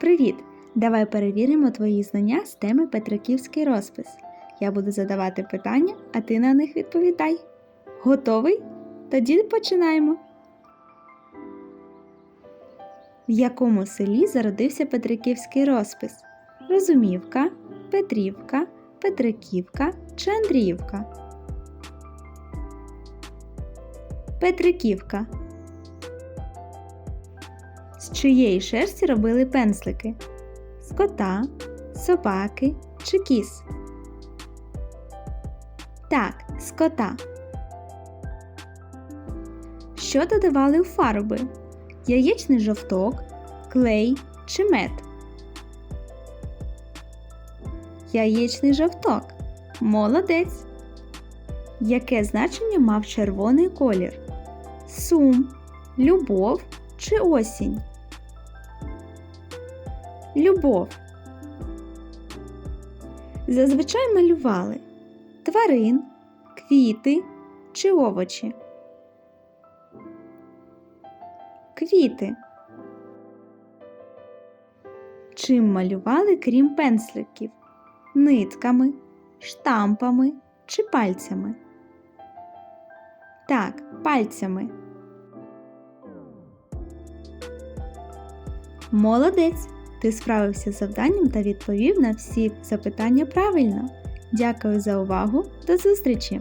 Привіт! Давай перевіримо твої знання з теми Петриківський розпис. Я буду задавати питання, а ти на них відповідай. Готовий? Тоді починаємо. В якому селі зародився Петриківський розпис? Розумівка, Петрівка, Петриківка чи Андріївка? Петриківка. З чиєї шерсті робили пензлики? З кота, собаки чи кіз? Так, з кота. Що додавали у фарби? Яєчний жовток, клей чи мед? Яєчний жовток. Молодець. Яке значення мав червоний колір? Сум, любов чи осінь? Любов. Зазвичай малювали тварин, квіти чи овочі. Квіти. Чим малювали крім пензликів? Нитками, штампами чи пальцями? Так, пальцями. Молодець! Ти справився з завданням та відповів на всі запитання правильно. Дякую за увагу. До зустрічі!